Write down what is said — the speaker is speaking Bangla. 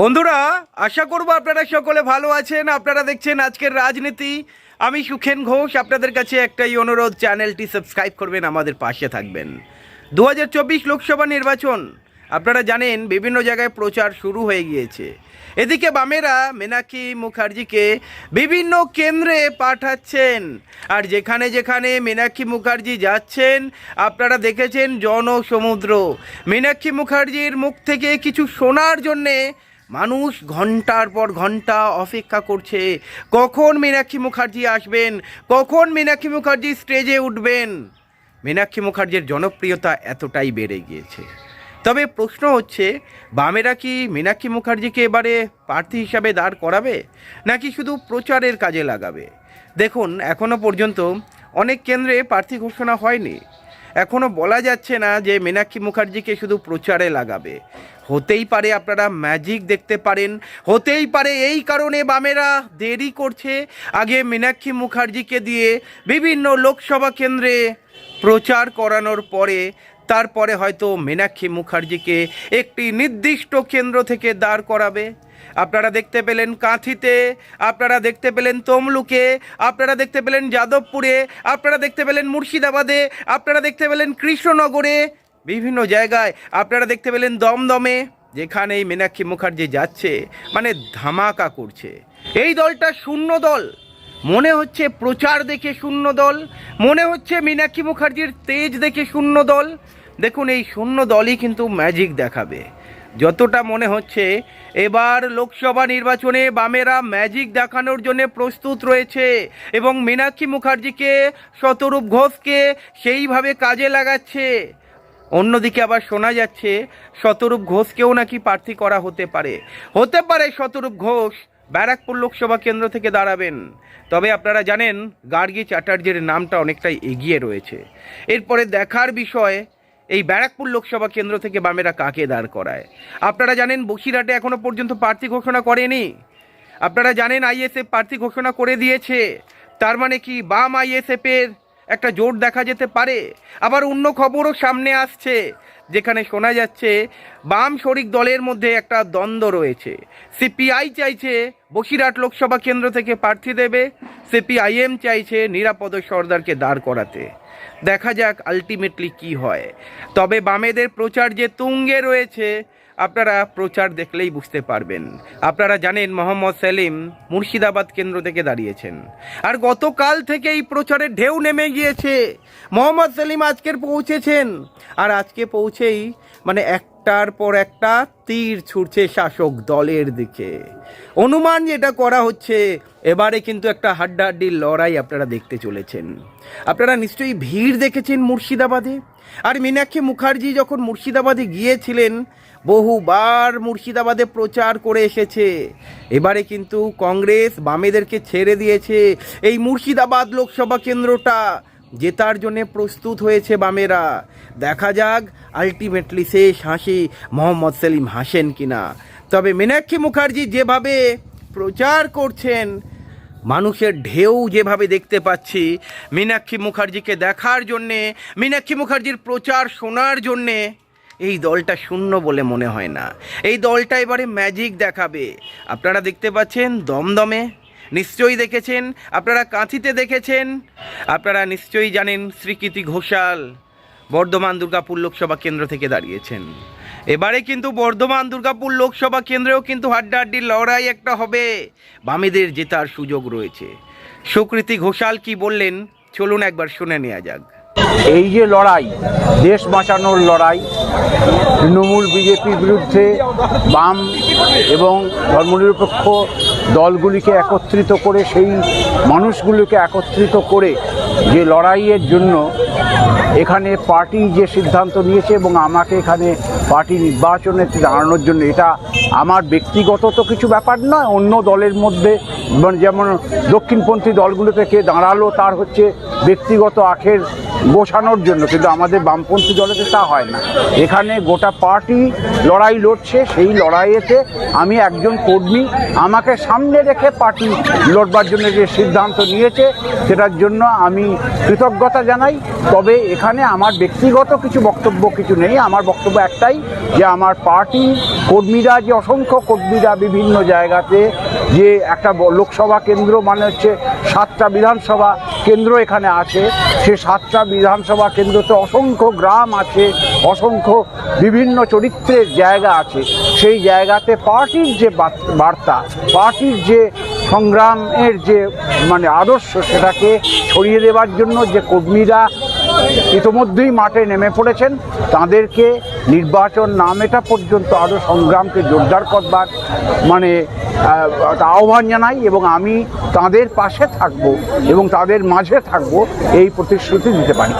বন্ধুরা, আশা করব আপনারা সকলে ভালো আছেন। আপনারা দেখছেন আজকের রাজনীতি। আমি সুখেন ঘোষ, আপনাদের কাছে একটাই অনুরোধ, চ্যানেলটি সাবস্ক্রাইব করবেন, আমাদের পাশে থাকবেন। দু হাজার চব্বিশ লোকসভা নির্বাচন, আপনারা জানেন, বিভিন্ন জায়গায় প্রচার শুরু হয়ে গিয়েছে। এদিকে বামেরা মেনাকি মুখার্জিকে বিভিন্ন কেন্দ্রে পাঠাচ্ছেন। আর যেখানে যেখানে মীনাক্ষী মুখার্জি যাচ্ছেন, আপনারা দেখেছেন জনসমুদ্র। মীনাক্ষী মুখার্জির মুখ থেকে কিছু শোনার জন্যে মানুষ ঘণ্টার পর ঘণ্টা অপেক্ষা করছে। কখন মীনাক্ষী মুখার্জি আসবেন? কখন মীনাক্ষী মুখার্জি স্টেজে উঠবেন? মীনাক্ষী মুখার্জির জনপ্রিয়তা এতটাই বেড়ে গিয়েছে। তবে প্রশ্ন হচ্ছে, বামেরা কি মীনাক্ষী মুখার্জিকে এবারে প্রার্থী হিসাবে দাঁড় করাবে? নাকি শুধু প্রচারের কাজে লাগাবে? দেখুন, এখনও পর্যন্ত অনেক কেন্দ্রে প্রার্থী ঘোষণা হয়নি। এখনও বলা যাচ্ছে না যে মীনাক্ষী মুখার্জিকে শুধু প্রচারে লাগাবে। হতেই পারে আপনারা ম্যাজিক দেখতে পারেন, হতেই পারে এই কারণে বামেরা দেরি করছে। আগে মীনাক্ষী মুখার্জিকে দিয়ে বিভিন্ন লোকসভা কেন্দ্রে প্রচার করানোর পরে, তারপরে হয়তো মীনাক্ষী মুখার্জিকে একটি নির্দিষ্ট কেন্দ্র থেকে দাঁড় করাবে। আপনারা দেখতে পেলেন কাঁথিতে, আপনারা দেখতে পেলেন তমলুকে, আপনারা দেখতে পেলেন যাদবপুরে, আপনারা দেখতে পেলেন মুর্শিদাবাদে, আপনারা দেখতে পেলেন কৃষ্ণনগরে, বিভিন্ন জায়গায় আপনারা দেখতে পেলেন দমদমে যেখানে এই মীনাক্ষী মুখার্জি যাচ্ছে মানে ধামাকা করছে। এই দলটা শূন্য দল। মনে হচ্ছে প্রচার দেখে শূন্য দল। মনে হচ্ছে মীনাক্ষী মুখার্জির তেজ দেখে শূন্য দল। দেখুন, এই শূন্য দলই কিন্তু ম্যাজিক দেখাবে। যতটা মনে হচ্ছে, এবার লোকসভা নির্বাচনে বামেরা ম্যাজিক দেখানোর জন্য প্রস্তুত রয়েছে এবং মীনাক্ষী মুখার্জিকে, শতরূপ ঘোষকে সেইভাবে কাজে লাগাচ্ছে। অন্যদিকে আবার শোনা যাচ্ছে, শতরূপ ঘোষকেও নাকি প্রার্থী করা হতে পারে। হতে পারে শতরূপ ঘোষ ব্যারাকপুর লোকসভা কেন্দ্র থেকে দাঁড়াবেন। তবে আপনারা জানেন, গার্গী চ্যাটার্জির নামটা অনেকটাই এগিয়ে রয়েছে। এরপরে দেখার বিষয় এই ব্যারাকপুর লোকসভা কেন্দ্র থেকে বামেরা কাকে দাঁড় করায়? আপনারা জানেন বসিরহাটে এখনও পর্যন্ত প্রার্থী ঘোষণা করেনি। আপনারা জানেন আইএসএফ প্রার্থী ঘোষণা করে দিয়েছে। তার মানে কি বাম আইএসএফের একটা জোট দেখা যেতে পারে। আবার অন্য খবরও সামনে আসছে, যেখানে শোনা যাচ্ছে, বাম শরিক দলের মধ্যে একটা দ্বন্দ্ব রয়েছে। সিপিআই চাইছে বসিরহাট লোকসভা কেন্দ্র থেকে প্রার্থী দেবে, সিপিআইএম চাইছে নিরাপদ সর্দারকে দাঁড় করাতে। দেখা যাক আলটিমেটলি কি হয়। তবে বামেদের প্রচার যে তুঙ্গে রয়েছে আপনারা প্রচার দেখলেই বুঝতে পারবেন। আপনারা জানেন মোহাম্মদ সেলিম মুর্শিদাবাদ কেন্দ্র থেকে দাঁড়িয়েছেন। আর গতকাল থেকে এই প্রচারের ঢেউ নেমে গিয়েছে। মোহাম্মদ সেলিম আজকের পৌঁছেছেন। আর আজকে পৌঁছেই মানে একটার পর একটা তীর ছুটছে শাসক দলের দিকে। অনুমান যেটা করা হচ্ছে, এবারে কিন্তু একটা হাড্ডাহাড্ডির লড়াই আপনারা দেখতে চলেছেন। আপনারা নিশ্চয়ই ভিড় দেখেছেন মুর্শিদাবাদে? আর মীনাক্ষী মুখার্জি যখন মুর্শিদাবাদে গিয়েছিলেন, বহুবার মুর্শিদাবাদে প্রচার করে এসেছে। এবারে কিন্তু কংগ্রেস বামেদেরকে ছেড়ে দিয়েছে। এই মুর্শিদাবাদ লোকসভা কেন্দ্রটা জেতার জন্য প্রস্তুত হয়েছে বামেরা। দেখা যাক আলটিমেটলি শেষ হাসি মোহাম্মদ সেলিম হাসেন কিনা। তবে মীনাক্ষী মুখার্জি যেভাবে প্রচার করছেন, মানুষের ঢেউ যেভাবে দেখতে পাচ্ছি, মীনাক্ষী মুখার্জিকে দেখার জন্যে, মীনাক্ষী মুখার্জির প্রচার শোনার জন্যে এই দলটা শূন্য বলে মনে হয় না। এই দলটা এবারে ম্যাজিক দেখাবে। আপনারা দেখতে পাচ্ছেন দমদমে নিশ্চয়ই দেখেছেন, আপনারা কাঁথিতে দেখেছেন, আপনারা নিশ্চয়ই জানেন শ্রীকৃতি ঘোষাল বর্ধমান দুর্গাপুর লোকসভা কেন্দ্র থেকে দাঁড়িয়েছেন। এবারে কিন্তু বর্ধমান দুর্গাপুর লোকসভা কেন্দ্রেও কিন্তু হাড্ডাহাড্ডির লড়াই একটা হবে, বামেদের জেতার সুযোগ রয়েছে। সুকৃতি ঘোষাল কি বললেন, চলুন একবার শুনে নেওয়া যাক। এই যে লড়াই, দেশ বাঁচানোর লড়াই, তৃণমূল বিজেপির বিরুদ্ধে বাম এবং ধর্মনিরপেক্ষ দলগুলিকে একত্রিত করে সেই মানুষগুলিকে একত্রিত করে যে লড়াইয়ের জন্য এখানে পার্টি যে সিদ্ধান্ত নিয়েছে এবং আমাকে এখানে পার্টি নির্বাচনে দাঁড়ানোর জন্য, এটা আমার ব্যক্তিগত তো কিছু ব্যাপার নয়, অন্য দলের মধ্যে মানে যেমন দক্ষিণপন্থী দলগুলো থেকে দাঁড়াল, তার হচ্ছে ব্যক্তিগত আখের গোছানোর জন্য, কিন্তু আমাদের বামপন্থী দলেতে তা হয় না। এখানে গোটা পার্টি লড়াই লড়ছে, সেই লড়াইয়েতে আমি একজন কর্মী, আমাকে সামনে রেখে পার্টি লড়বার জন্য যে সিদ্ধান্ত নিয়েছে, সেটার জন্য আমি কৃতজ্ঞতা জানাই। তবে এখানে আমার ব্যক্তিগত কিছু বক্তব্য কিছু নেই। আমার বক্তব্য একটাই যে আমার পার্টি কর্মীরা যে অসংখ্য কর্মীরা বিভিন্ন জায়গাতে যে একটা লোকসভা কেন্দ্র মানে হচ্ছে সাতটা বিধানসভা কেন্দ্র এখানে আছে। সে সাতটা বিধানসভা কেন্দ্রতে অসংখ্য গ্রাম আছে, অসংখ্য বিভিন্ন চরিত্রের জায়গা আছে। সেই জায়গাতে পার্টির যে বার্তা, পার্টির যে সংগ্রামের যে মানে আদর্শ সেটাকে ছড়িয়ে দেওয়ার জন্য যে কর্মীরা ইতোমধ্যেই মাঠে নেমে পড়েছেন তাদেরকে নির্বাচন না মেটা পর্যন্ত আরও সংগ্রামকে জোরদার করবার মানে আহ, আহ্বান জানাই এবং আমি তাদের পাশে থাকব এবং তাদের মাঝে থাকব এই প্রতিশ্রুতি দিতে পারি।